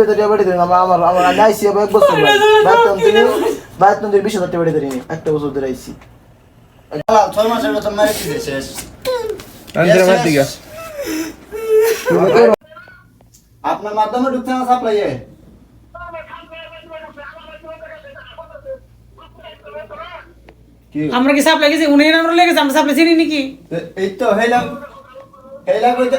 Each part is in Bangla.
বেতন বাড়ি ধরে আমার আমার আমার আমি আইসি আবার এক বছর বাইতন থেকে বাইতন থেকে বিশ হাজার টাকা বাড়ি ধরে নি একটা বছর ধরে আইসি। ছয় মাসের বেতন মেরে শেষ। আনতে আমার দিকে আপনার মাধ্যমে ঢুকছে না সাপ্লাইয়ে আমরা কি সাপ্লাই গেছি? উনি আমরা লেগেছে আমরা সাপ্লাই চিনি নাকি? এই তো হেলা হেলা কইতে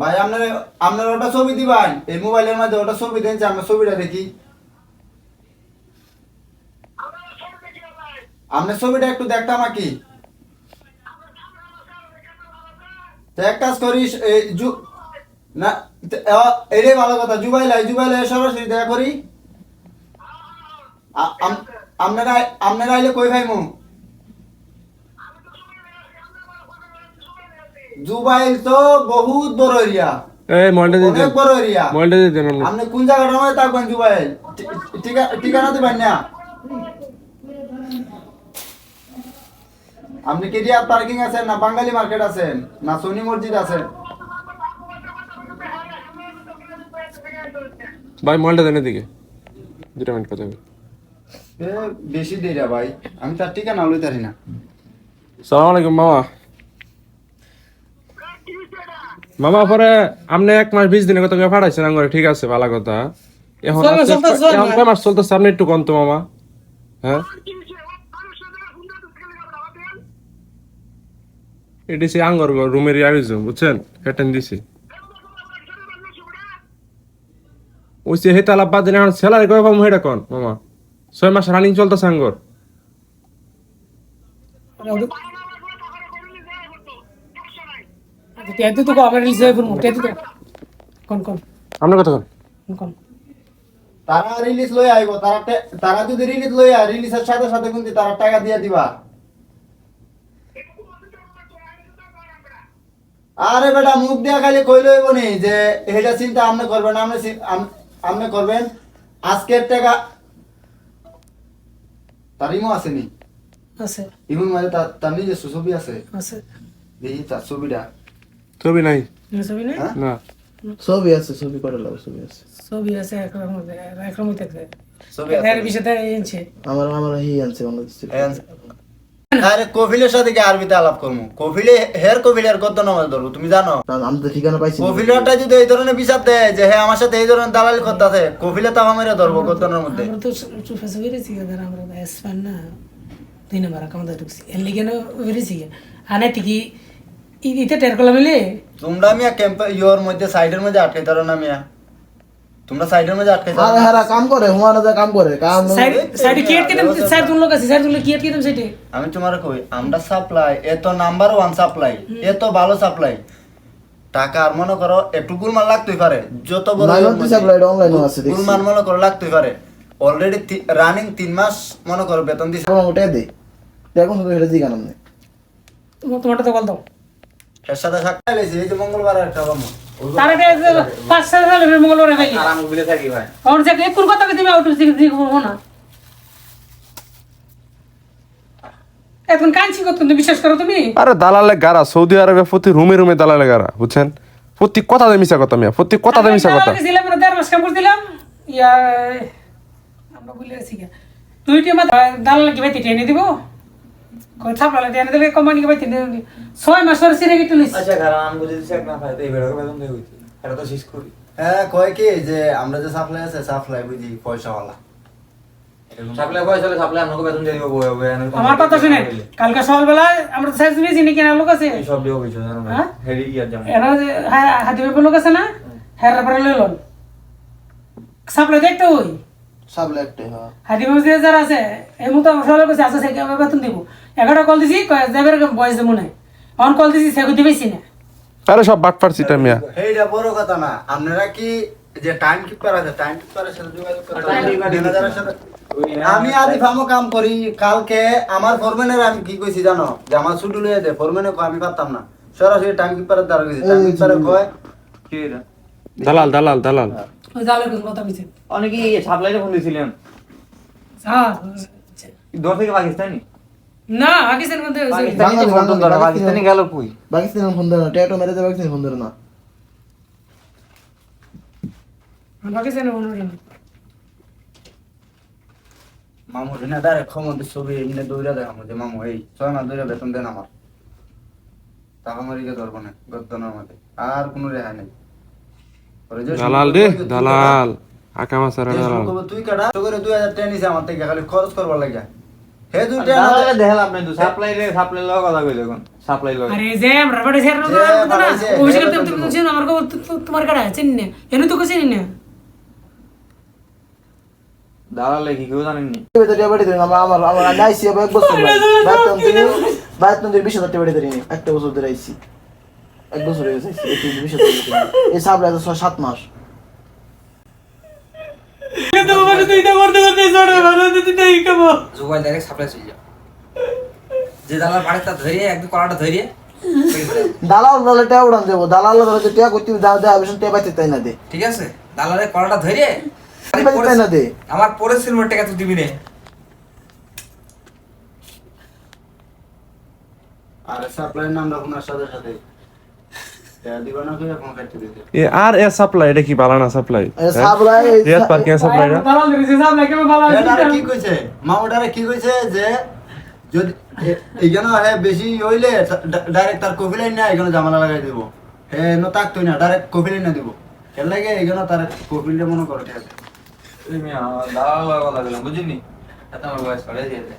ভাই, আপনার আপনার ওটা ছবি দিবেন? এই মোবাইলের মধ্যে ওটা ছবি দেন, যে আমরা ছবিটা দেখি। আপনার ছবিটা একটু দেখতাম কি এক কাজ করিস, এই জু, না এটাই ভালো কথা জুবাইলাই জুবাইলাই সরাসরি দেখা করি। আপনারা আপনারা আইলে কই ভাইমু? জুবাইল তো বহুত বড় এরিয়া এই মলটা দিয়ে অনেক বড় এরিয়া মলটা আপনি কোন জায়গাটার মধ্যে থাকবেন জুবাইল ঠিকা- ঠিকানা দিবেন না? আপনি পার্কিং আছেন না বাঙালি মার্কেট আছেন? না সোনি মসজিদ আছেন? ভাই মলটা দেন এদিকে। দুটা মিনিট কথা হবে বেশি দেরি ভাই। আমি তার ঠিকানা লইতে পারি না। সালাম আলাইকুম মামা। মামা পরে আপনি এক মাস বিশ দিনের কথা পাঠাইছেন আঙ্গরে? ঠিক আছে ভালো কথা। এখন এখন কয় মাস চলতেছে? আপনি একটু কন্ত মামা। হ্যাঁ? এটি সে আঙ্গর রুমের আয়োজন বুঝছেন? হেটেন দিছি। ওই সে হেতে আলাপ বাদ এখন স্যালারি কয় পাবো হেটা কন মামা? ছয় মাস রানিং চলতেছে আঙ্গর। টেতু তো আমরা রিলিজ পড়ব তো কোন কোন? আপনার কথা কন। কোন তারা রিলিজ লই আইব। তারা তারা যদি রিলিজ লই আয় রিলিজের সাথে সাথে কিন্তু তারা টাকা দিয়ে দিবা। আরে বেটা মুখ দিয়া খালি কই লইব নি যে এটা চিন্তা আপনি করবেন আপনি আপনি করবেন। আজকের টাকা তার ইমো আছে নি? আছে। ইমোর মধ্যে তার তার নিজস্ব ছবি আছে। আছে। দেখি তার ছবিটা। ছবি নাই। ছবি নেই? হ্যাঁ? না। ছবি আছে ছবি করে লাগবে ছবি আছে। ছবি আছে একরকম একরকম থাকবে ছবি আছে। এর বিষয়টা এনেছে আমার আমার হি আনছে বাংলাদেশ আরে কফিলের সাথে কি আরবিতে আলাপ করব? কফিলে হের কফিলের কত নামাজ ধরবো তুমি জানো? কারণ আমি তো ঠিকানা পাইছি না। যদি এই ধরনের বিচার দেয় যে হ্যাঁ আমার সাথে এই ধরনের দালালি করতে আছে কফিলে তাও মেরে ধরবো কতনের মধ্যে? আমরা তো চুপে চুপে রেছি আমরা এসপান না দুই নম্বর আমাদের ঢুকছি। এর লিগে না বেরিয়েছি আনে ঠিকই ইতে টের করলাম মিলে তোমরা মিয়া ক্যাম্প ইয়োর মধ্যে সাইডের মধ্যে আটকে ধরো না মিয়া। তোমরা সাইডের মধ্যে আটকে আরে হারা কাম করে হুমানা যা কাম করে কাম সাইড সাইড কি আটকে দেন সাইড তুন লোক আছে সাইড তুন কি আটকে দেন আমি তোমার কই আমরা সাপ্লাই এত নাম্বার ওয়ান সাপ্লাই এত ভালো সাপ্লাই টাকা আর মনে করো একটু গুলমান লাগতেই পারে যত বড়। সাপ্লাই অনলাইনে আছে গুলমান মনে করো লাগতেই পারে। অলরেডি রানিং তিন মাস মনে করো বেতন দিছে। ওটা দে। দেখুন জিগান তোমারটা তো বল দাও। এর সাথে সাক্ষাৎ লেছি এই যে মঙ্গলবার একটা বামু তার পাঁচ সাত সাল মঙ্গলবার খাইলি আরাম বিলে থাকি ভাই। আমার যে কোন কথা তুমি আউট দিকে দিকে বলব না। এখন কাঞ্চি কত বিশ্বাস করো তুমি? আরে দালালে গারা সৌদি আরবে প্রতি রুমে রুমে দালালে গারা বুঝছেন? প্রতি কথা দিয়ে মিশা কথা মিয়া প্রতি কথা দিয়ে মিশা কথা। ছিলাম আমরা দেড় মাস কাম করছিলাম ইয়া আমরা বলে গেছি গা। তুই টি আমার দালাল কি ভাই দিব। দিলে কোম্পানি কি ছয় মাস আচ্ছা কারণ আমি বুঝে দিচ্ছি এক না পাই এই বেরোকে বেতন দিয়ে হইছে এটা তো শেষ করি। হ্যাঁ কয় কি যে আমরা যে সাপ্লাই আছে সাপ্লাই বুঝি পয়সাওয়ালা। সাপ্লাই পয়সা হলে সাপ্লাই আমাকে বেতন দিয়ে দিব বই হবে আমার কথা শুনে কালকে সকালবেলা আমরা তো সাইজ নিয়েছি নাকি লোক আছে। এই সব দিয়ে হইছে হ্যাঁ? হেডি কি আর এরা যে হা- লোক আছে না হ্যাঁ পরে লইলন সাপ্লাই দেখতে ওই হ্যাঁ। হাতি পেপার যে যারা আছে এই মতো আমার সবাই কাছে আছে সে আমি বেতন দিব। এগারোটা কল দিছি কয় বয়স দেবো না অন কল দিছি সে দিতে পেয়েছি না আরে সব মিয়া। এইটা বড় কথা না আপনারা কি যে টাইম কিপার আছে টাইম কিপারের সাথে যোগাযোগ আমি আদি ফামো কাম করি কালকে আমার ফরম্যানের আমি কি কইছি জানো? যে আমার ছুটি লইয়া দে ফরম্যানে কয় আমি পারতাম না। সরাসরি টাইম কিপারের দ্বারা গেছি টাইম কিপারে কয় কি দালাল দালাল দালাল। ওই জালের কোন কথা বলছে অনেকে সাপ্লাইতে ফোন দিয়েছিলেন। দূর থেকে পাকিস্তানি? না পাকিস্তান বন্ধ হয়েছে। পাকিস্তানি তো ফোন ধরে পাকিস্তানি গেল কই? পাকিস্তানি ফোন ধরে টেটো মেরে দেয় পাকিস্তানি ফোন ধরে না। পাকিস্তানে বন্ধ হলো মামু না ডাইরেক্ট ক্ষমতা ছবি এমনি দৌড়া দেখামো যে মামু এই ছয় মাস দৌড়া বেতন দেন আমার। টাকা মারিকে ধরবো না গদ্দনের মধ্যে। আর কোনো রেহাই নেই। দালাল রে দালাল আকামা সারা দালাল। তুই কাটা তো করে দুই হাজার টাকা নিছে আমার থেকে খালি খরচ করবার লাগে। হে দুই টাকা না দালালে দেয়- দেখালাম না তো সাপ্লাই রে সাপ্লাই লগ কথা কইলে কোন সাপ্লাই লগ আরে যে আমরা বড় শেয়ার না না অভিষেক হ্যাঁ, তুমি তুমি চিনো আমার খবর তোমার কাটা চিনি না। এনে তো চিনি না। দালালে কি কেউ জানেন নি? দিয়ে বেড়ে দিন আমার আমার আমার আমি আইসি এক বছর ভাই বেতন দিয়ে বিশ হাজার টাকা বেড়ে দিন একটা বছর ধরে আইসি। এক বছর হয়ে গেছে এই তো ছয় সাত মাস। দালাল দালাল টাকা উড়ান দেবো দালাল করতে পাইতে তাই না দে। ঠিক আছে? দালালের কলাটা ধরিয়ে পাইতে তাই না দে। আমার পরে সিলভার টাকা তো দিবি না। আর সাপ্লাই নাম রাখুন আর সাথে সাথে টাকা দিবা না কইয়া ফোন কাটতে দিতে এ আর এ সাপ্লাই এটা কি বালানা সাপ্লাই সাপ্লাই রিয়াদ পার্কিং সাপ্লাইটা দালাল ধরেছে সাপ লাগে ভালো এটারে কি কইছে? মামুটারে কি কইছে যে যদি এ- হে বেশি হইলে ডাইরেক্ট তার কফিলাই না এখানে জামালা লাগাই দিব। হে ন তাকতই না ডাইরেক্ট কফিলাই না দিব। এর লাগে এখানে তার কফিলে মনে করে আছে বুঝিনি? এত আমার বয়স করে দিয়েছে।